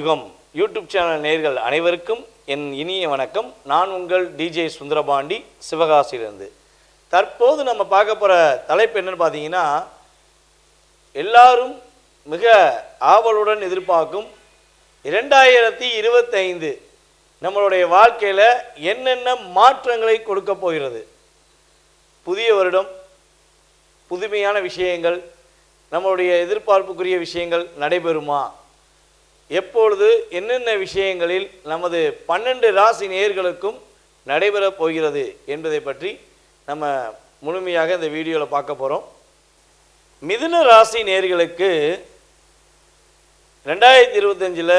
யுகம் YouTube channel நேர்கள் அனைவருக்கும் என் இனிய வணக்கம். நான் உங்கள் டிஜே சுந்தரபாண்டி சிவகாசியிலிருந்து. தற்போது நம்ம பார்க்க போகிற தலைப்பு என்னன்னு பார்த்தீங்கன்னா எல்லாரும் மிக ஆவலுடன் எதிர்பார்க்கும் இரண்டாயிரத்தி இருபத்தைந்து நம்மளுடைய வாழ்க்கையில் என்னென்ன மாற்றங்களை கொடுக்க போகிறது? புதிய வருடம் புதுமையான விஷயங்கள் நம்மளுடைய எதிர்பார்ப்புக்குரிய விஷயங்கள் நடைபெறுமா? எப்பொழுது என்னென்ன விஷயங்களில் நமது பன்னெண்டு ராசி நேர்களுக்கும் நடைபெறப் போகிறது என்பதை பற்றி நம்ம முழுமையாக இந்த வீடியோவில் பார்க்க போகிறோம் மிதுன ராசி நேர்களுக்கு ரெண்டாயிரத்தி இருபத்தஞ்சில்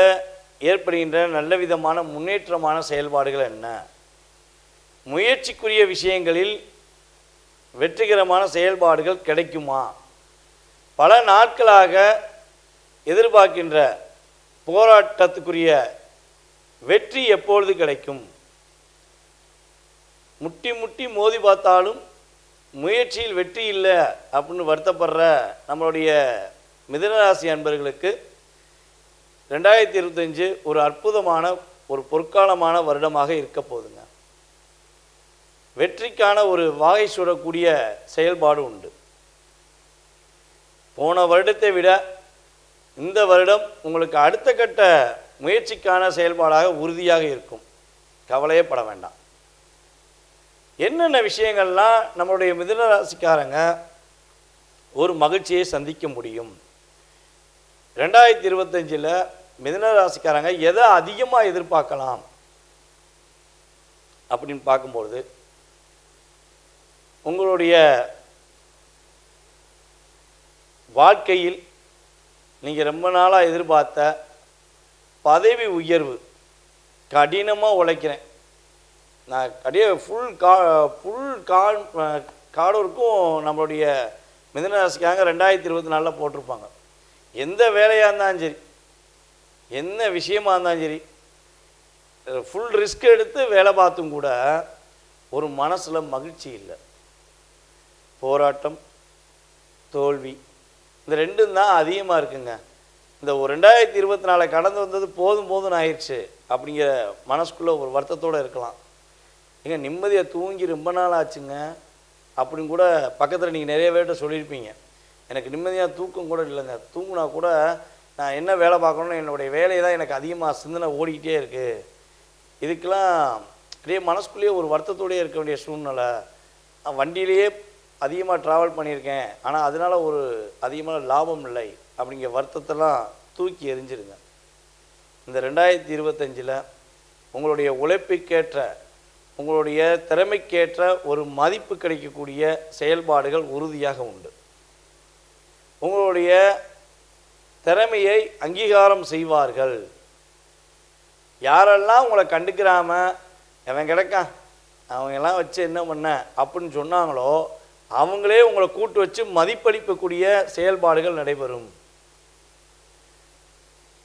ஏற்படுகின்ற நல்ல விதமான முன்னேற்றமான செயல்பாடுகள் என்ன? முயற்சிக்குரிய விஷயங்களில் வெற்றிகரமான செயல்பாடுகள் கிடைக்குமா? பல நாட்களாக எதிர்பார்க்கின்ற போராட்டத்துக்குரிய வெற்றி எப்பொழுது கிடைக்கும்? முட்டி முட்டி மோதி பார்த்தாலும் முயற்சியில் வெற்றி இல்லை அப்படின்னு வருத்தப்படுற நம்மளுடைய மிதனராசி அன்பர்களுக்கு ரெண்டாயிரத்தி இருபத்தஞ்சு ஒரு அற்புதமான ஒரு பொற்காலமான வருடமாக இருக்க போகுதுங்க. வெற்றிக்கான ஒரு வாகை சுடக்கூடிய செயல்பாடு உண்டு. போன வருடத்தை விட இந்த வருடம் உங்களுக்கு அடுத்த கட்ட முயற்சிக்கான செயல்பாடாக உறுதியாக இருக்கும். கவலையே பட வேண்டாம். என்னென்ன விஷயங்கள்லாம் நம்மளுடைய மிதுன ராசிக்காரங்க ஒரு மகிழ்ச்சியை சந்திக்க முடியும். ரெண்டாயிரத்தி இருபத்தஞ்சில் மிதுன ராசிக்காரங்க எதை அதிகமாக எதிர்பார்க்கலாம் அப்படின்னு பார்க்கும்பொழுது உங்களுடைய வாழ்க்கையில் நீங்கள் ரொம்ப நாளாக எதிர்பார்த்த பதவி உயர்வு கடினமாக உழைக்கிறேன். நான் அப்படியே ஃபுல் கா ஃபுல் கால் காடூருக்கும் நம்மளுடைய மிதனராசிக்காக ரெண்டாயிரத்தி இருபத்தி நாலில் போட்டிருப்பாங்க. எந்த வேலையாக இருந்தாலும் சரி என்ன விஷயமா இருந்தாலும் சரி ஃபுல் ரிஸ்க் எடுத்து வேலை பார்த்தும் கூட ஒரு மனசில் மகிழ்ச்சி இல்லை. போராட்டம் தோல்வி இந்த ரெண்டும் தான் அதிகமாக இருக்குங்க. இந்த ஒரு ரெண்டாயிரத்தி இருபத்தி நாலை கடந்து வந்தது போதும் போதும் ஆயிடுச்சு அப்படிங்கிற மனசுக்குள்ளே ஒரு வருத்தத்தோடு இருக்கலாம். ஏங்க நிம்மதியாக தூங்கி ரொம்ப நாள் ஆச்சுங்க அப்படின்னு கூட பக்கத்தில் நீங்கள் நிறைய பேர்கிட்ட சொல்லியிருப்பீங்க. எனக்கு நிம்மதியாக தூக்கம் கூட இல்லைங்க. தூங்கினா கூட நான் என்ன வேலை பார்க்கணும்னு என்னுடைய வேலையை தான் எனக்கு அதிகமாக சிந்தனை ஓடிக்கிட்டே இருக்குது இதுக்கெல்லாம் அப்படியே மனசுக்குள்ளேயே ஒரு வருத்தத்தோடயே இருக்க வேண்டிய சூழ்நிலை. வண்டியிலேயே அதிகமாக ட்ராவல் பண்ணியிருக்கேன். ஆனால் அதனால ஒரு அதிகமான லாபம் இல்லை. அப்படிங்கிற வருத்தத்தெல்லாம் தூக்கி எறிஞ்சிருங்க. இந்த ரெண்டாயிரத்தி இருபத்தஞ்சில் உங்களுடைய உழைப்புக்கேற்ற உங்களுடைய திறமைக்கேற்ற ஒரு மதிப்பு கிடைக்கக்கூடிய செயல்பாடுகள் உறுதியாக உண்டு. உங்களுடைய திறமையை அங்கீகாரம் செய்வார்கள். யாரெல்லாம் உங்களை கண்டுக்கிறாம அவன் கிடக்கான் அவங்கெல்லாம் வச்சு என்ன பண்ண? அப்படின்னு சொன்னாங்களோ அவங்களே உங்களை கூட்டு வச்சு மதிப்பளிக்கக்கூடிய செயல்பாடுகள் நடைபெறும்.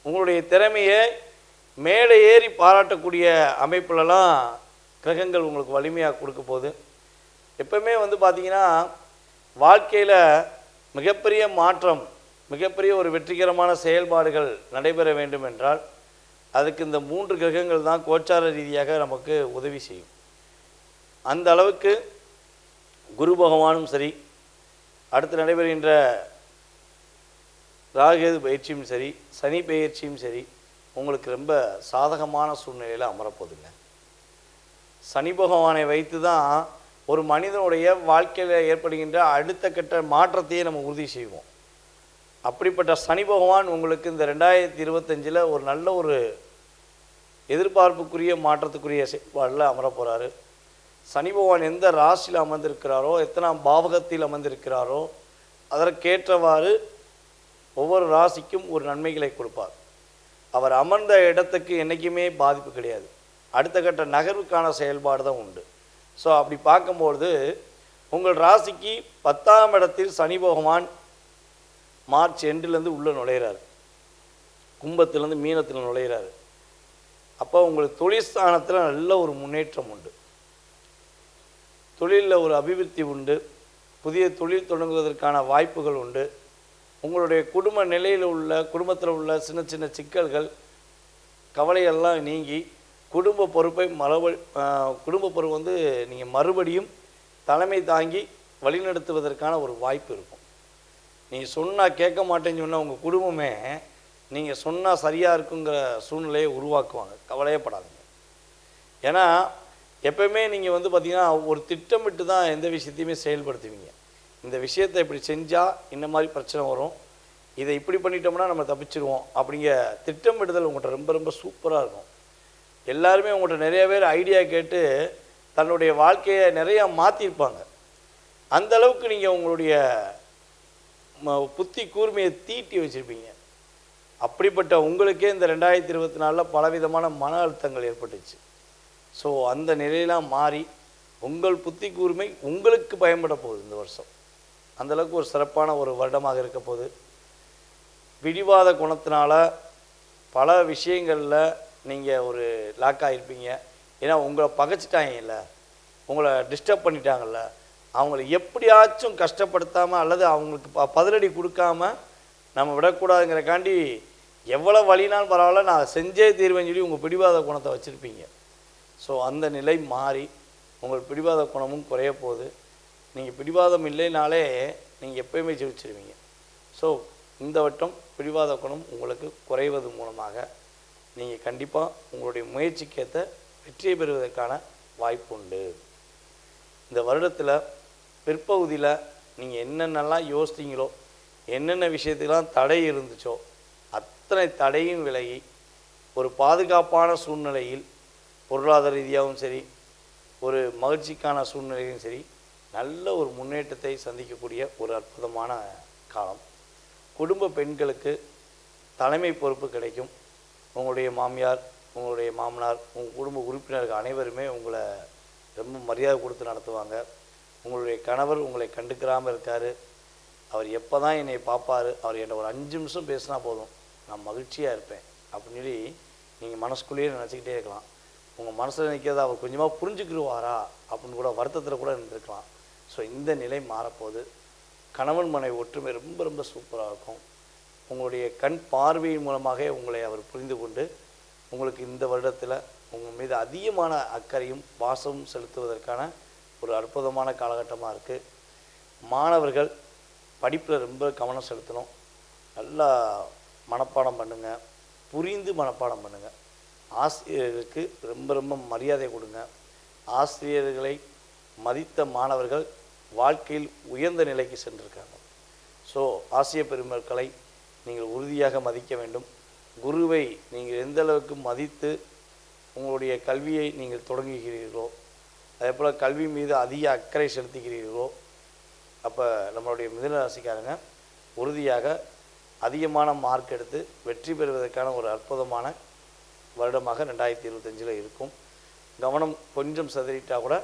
உங்களுடைய திறமையை மேலே ஏறி பாராட்டக்கூடிய அமைப்புலலாம் கிரகங்கள் உங்களுக்கு வலிமையாக கொடுக்க போகுது. எப்பவுமே வந்து பார்த்தீங்கன்னா வாழ்க்கையில் மிகப்பெரிய மாற்றம் மிகப்பெரிய ஒரு வெற்றிகரமான செயல்பாடுகள் நடைபெற வேண்டும் என்றால் அதுக்கு இந்த மூன்று கிரகங்கள் தான் கோச்சார ரீதியாக நமக்கு உதவி செய்யும். அந்த அளவுக்கு குரு பகவானும் சரி அடுத்து நடைபெறுகின்ற ராகேது பயிற்சியும் சரி சனி பயிற்சியும் சரி உங்களுக்கு ரொம்ப சாதகமான சூழ்நிலையில் அமரப்போகுதுங்க. சனி பகவானை வைத்து தான் ஒரு மனிதனுடைய வாழ்க்கையில் ஏற்படுகின்ற அடுத்த கட்ட மாற்றத்தையே நம்ம உறுதி செய்வோம். அப்படிப்பட்ட சனி பகவான் உங்களுக்கு இந்த ரெண்டாயிரத்தி இருபத்தஞ்சில் ஒரு நல்ல ஒரு எதிர்பார்ப்புக்குரிய மாற்றத்துக்குரிய செயல்பாடில் அமரப்போகிறாரு சனி பகவான் எந்த ராசியில் அமர்ந்திருக்கிறாரோ எத்தனாம் பாவகத்தில் அமர்ந்திருக்கிறாரோ அதற்கேற்றவாறு ஒவ்வொரு ராசிக்கும் ஒரு நன்மைகளை கொடுப்பார். அவர் அமர்ந்த இடத்துக்கு என்றைக்குமே பாதிப்பு கிடையாது. அடுத்த கட்ட நகர்வுக்கான செயல்பாடு தான் உண்டு. ஸோ அப்படி பார்க்கும்பொழுது உங்கள் ராசிக்கு பத்தாம் இடத்தில் சனி பகவான் மார்ச் எண்டுலேருந்து உள்ளே நுழையிறாரு. கும்பத்திலேருந்து மீனத்தில் நுழையிறாரு. அப்போ உங்களுக்கு தொழிற்ஸ்தானத்தில் நல்ல ஒரு முன்னேற்றம் உண்டு. தொழிலில் ஒரு அபிவிருத்தி உண்டு புதிய தொழில் தொடங்குவதற்கான வாய்ப்புகள் உண்டு. உங்களுடைய குடும்ப நிலையில் உள்ள குடும்பத்தில் உள்ள சின்ன சின்ன சிக்கல்கள் கவலையெல்லாம் நீங்கி குடும்ப பொறுப்பை மறுப குடும்ப பொறுப்பு வந்து நீங்கள் மறுபடியும் தலைமை தாங்கி வழிநடத்துவதற்கான ஒரு வாய்ப்பு இருக்கும். நீங்கள் சொன்னால் கேட்க மாட்டேன்னு சொன்னால் உங்கள் குடும்பமே நீங்கள் சொன்னால் சரியாக இருக்குங்கிற சூழ்நிலையை உருவாக்குவாங்க. கவலையப்படாதுங்க. ஏன்னா எப்பயுமே நீங்கள் வந்து பார்த்தீங்கன்னா ஒரு திட்டமிட்டு தான் எந்த விஷயத்தையுமே செயல்படுத்துவீங்க. இந்த விஷயத்தை இப்படி செஞ்சால் இந்த மாதிரி பிரச்சனை வரும். இதை இப்படி பண்ணிட்டோம்னா நம்ம தப்பிச்சிருவோம். அப்படிங்கிற திட்டமிடுதல் உங்கள்கிட்ட ரொம்ப ரொம்ப சூப்பராக இருக்கும். எல்லாருமே உங்கள்கிட்ட நிறைய பேர் ஐடியா கேட்டு தன்னுடைய வாழ்க்கையை நிறையா மாற்றிருப்பாங்க அந்த அளவுக்கு நீங்கள் உங்களுடைய ம- புத்தி கூர்மையை தீட்டி வச்சுருப்பீங்க. அப்படிப்பட்ட உங்களுக்கே இந்த ரெண்டாயிரத்தி இருபத்தி நாலில் பலவிதமான மன அழுத்தங்கள் ஏற்பட்டுச்சு. ஸோ அந்த நிலையெல்லாம் மாறி உங்கள் புத்தி கூர்மை உங்களுக்கு பயன்பட போகுது இந்த வருஷம். அந்தளவுக்கு ஒரு சிறப்பான ஒரு வருடமாக இருக்க போகுது. பிடிவாத குணத்தினால பல விஷயங்களில் நீங்கள் ஒரு லாக் ஆகிருப்பீங்க ஏன்னா உங்களை பகைச்சிட்டாங்கல்ல உங்களை டிஸ்டர்ப் பண்ணிட்டாங்கல்ல அவங்கள எப்படியாச்சும் கஷ்டப்படுத்தாமல் அல்லது அவங்களுக்கு ப பதிலடி கொடுக்காம நம்ம விடக்கூடாதுங்கிறக்காண்டி எவ்வளோ வழினாலும் பரவாயில்ல நான் செஞ்சே தீர்வேன்னு சொல்லி உங்கள் பிடிவாத குணத்தை வச்சுருப்பீங்க. ஸோ அந்த நிலை மாறி உங்கள் பிடிவாத குணமும் குறைய போகுது. நீங்கள் பிடிவாதம் இல்லைனாலே நீங்கள் எப்பயுமே ஜெயிச்சிருவீங்க ஸோ இந்த வட்டம் பிடிவாத குணம் உங்களுக்கு குறைவது மூலமாக நீங்கள் கண்டிப்பாக உங்களுடைய முயற்சிக்கேற்ற வெற்றியை பெறுவதற்கான வாய்ப்பு உண்டு. இந்த வருடத்தில் பிற்பகுதியில் நீங்கள் என்னென்னலாம் யோசித்தீங்களோ என்னென்ன விஷயத்துக்கெலாம் தடை இருந்துச்சோ அத்தனை தடையும் விலகி ஒரு பாதுகாப்பான சூழ்நிலையில் பொருளாதார ரீதியாகவும் சரி ஒரு மகிழ்ச்சிக்கான சூழ்நிலையும் சரி நல்ல ஒரு முன்னேற்றத்தை சந்திக்கக்கூடிய ஒரு அற்புதமான காலம். குடும்ப பெண்களுக்கு தலைமை பொறுப்பு கிடைக்கும். உங்களுடைய மாமியார் உங்களுடைய மாமனார் உங்கள் குடும்ப உறுப்பினர்கள் அனைவருமே உங்களை ரொம்ப மரியாதை கொடுத்து நடத்துவாங்க. உங்களுடைய கணவர் உங்களை கண்டுக்கிறாமல் இருக்கார். அவர் எப்போ தான் என்னை பார்ப்பாரு அவர் என்னை ஒரு அஞ்சு நிமிஷம் பேசினா போதும். நான் மகிழ்ச்சியாக இருப்பேன். அப்படின்னு சொல்லி நீங்கள் மனசுக்குள்ளேயே நினச்சிக்கிட்டே இருக்கலாம். உங்கள் மனசில் நிற்கிறத அவர் கொஞ்சமாக புரிஞ்சுக்கிடுவாரா அப்படின்னு கூட வருத்தத்தில் கூட இருந்திருக்கலாம் ஸோ இந்த நிலை மாறப்போகுது. கணவன் மனைவி ஒற்றுமை ரொம்ப ரொம்ப சூப்பராக இருக்கும். உங்களுடைய கண் பார்வையின் மூலமாக உங்களை அவர் புரிந்து கொண்டு உங்களுக்கு இந்த வருடத்தில் உங்கள் மீது அதிகமான அக்கறையும் பாசமும் செலுத்துவதற்கான ஒரு அற்புதமான காலகட்டமாக இருக்குது மாணவர்கள் படிப்பில் ரொம்ப கவனம் செலுத்தணும். நல்லா மனப்பாடம் பண்ணுங்கள் புரிந்து மனப்பாடம் பண்ணுங்கள் ஆசிரியர்களுக்கு ரொம்ப ரொம்ப மரியாதை கொடுங்க. ஆசிரியர்களை மதித்த மாணவர்கள் வாழ்க்கையில் உயர்ந்த நிலைக்கு சென்றிருக்காங்க. ஸோ ஆசிய பெருமக்களை நீங்கள் உறுதியாக மதிக்க வேண்டும். குருவை நீங்கள் எந்த அளவுக்கு மதித்து உங்களுடைய கல்வியை நீங்கள் தொடங்குகிறீர்களோ அதே போல் கல்வி மீது அதிக அக்கறை செலுத்துகிறீர்களோ அப்போ நம்மளுடைய மிதனராசிக்காரங்க உறுதியாக அதிகமான மார்க் எடுத்து வெற்றி பெறுவதற்கான ஒரு அற்புதமான வருடமாக ரெண்டாயிரத்தி இருபத்தஞ்சில் இருக்கும். கவனம் கொஞ்சம் சதறிட்டால் கூட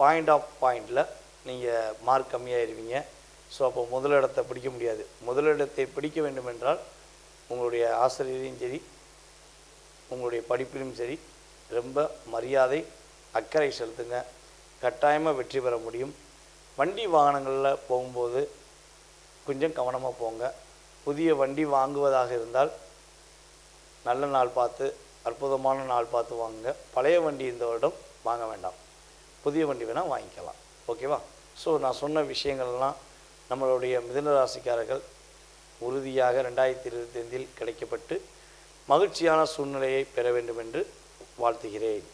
பாயிண்ட் ஆஃப் பாயிண்டில் நீங்கள் மார்க் கம்மியாயிருவீங்க. ஸோ அப்போ முதலிடத்தை பிடிக்க முடியாது. முதலிடத்தை பிடிக்க வேண்டுமென்றால் உங்களுடைய ஆசிரியரையும் சரி உங்களுடைய படிப்பிலும் சரி ரொம்ப மரியாதை அக்கறை செலுத்துங்க. கட்டாயமாக வெற்றி பெற முடியும். வண்டி வாகனங்களில் போகும்போது கொஞ்சம் கவனமாக போங்க. புதிய வண்டி வாங்குவதாக இருந்தால் நல்ல நாள் பார்த்து அற்புதமான நாள் பார்த்து வாங்குங்க. பழைய வண்டி இந்த வருடம் வாங்க வேண்டாம். புதிய வண்டி வேணால் வாங்கிக்கலாம். ஓகேவா? ஸோ நான் சொன்ன விஷயங்கள்லாம் நம்மளுடைய மிதுன ராசிக்காரர்கள் உறுதியாக ரெண்டாயிரத்தி இருபத்தைந்தில் கிடைக்கப்பட்டு மகிழ்ச்சியான சூழ்நிலையை பெற வேண்டும் என்று வாழ்த்துகிறேன்.